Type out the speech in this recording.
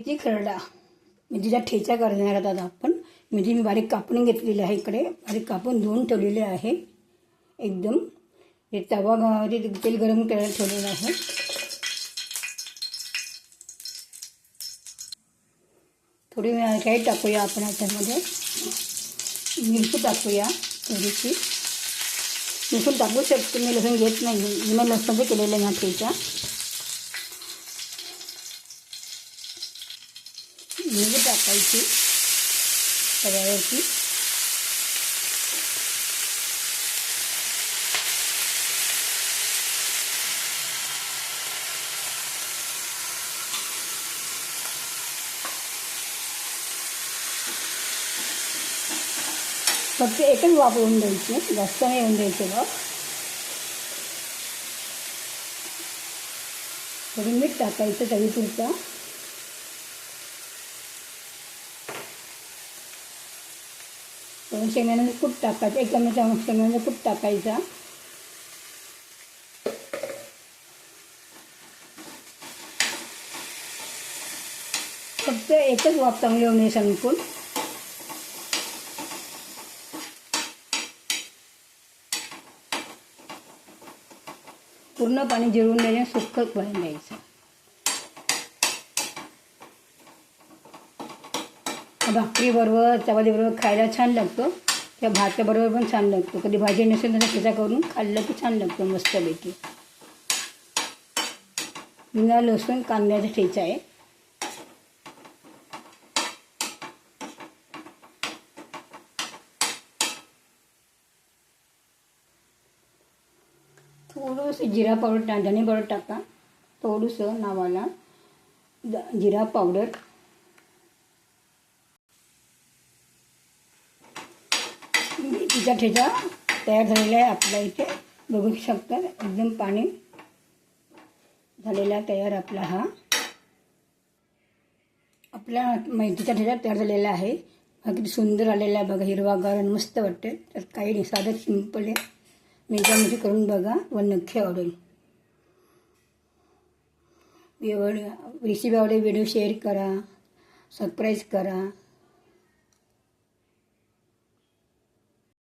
मेथी खरडा मेथीचा ठेचा करणार आहोत आता आपण मेथी मी बारीक कापून घेतलेली आहे इकडे. बारीक कापून धुवून ठेवलेले आहे. एकदम. हे तवा तेल गरम करायला ठेवलेलं आहे. थोडी काही टाकूया आपण याच्यामध्ये मिरची टाकूया थोडीशी. लसूण टाकू शकतो मी लसूण घेत नाही. मी लसणाचं केलेलं आहे ह्या ठेचा. मीठ टाकायची तव्यावरती. फक्त एकच वाफ होऊन द्यायची जास्त नाही होऊन द्यायचे वाफ. थोडी मीठ टाकायचं चवीपुरता. शेंगदाण्याचं कूट टाकायचं. एक चमचा शेंगदाण्याचं कूट टाकायचा. फक्त एकच वाफ चांगली होऊ नये संपून पूर्ण पाणी जिरून द्यायचं सुक्क पाणी द्यायचं. भाकरीबरोबर चपातीबरोबर खायला छान लागतो. त्या भाताबरोबर पण छान लागतो. कधी भाजी नसेल तर ठेचा करून खाल्लं की छान लागतो मस्तपैकी. बिना लसूण कांद्याचा ठेचा आहे. थोडंसं जिरा पावडर टा धने पावडर टाका. थोडंसं नावाला द जिरा पावडर. ठेचा ठेचा तयार झालेला आहे आपल्या इथे. बघू शकता एकदम पाणी झालेला तयार आपला हा. आपला मेथीचा ठेचा तयार झालेला आहे. हा किती सुंदर आलेला आहे बघा हिरवागार आणि मस्त वाटते तर काही नाही साधं सिंपल आहे. मेजामध्ये म्हणजे करून बघा व नक्की आवडेल. एवढ रेसिपी आवडेल व्हिडिओ शेअर करा सरप्राईज करा.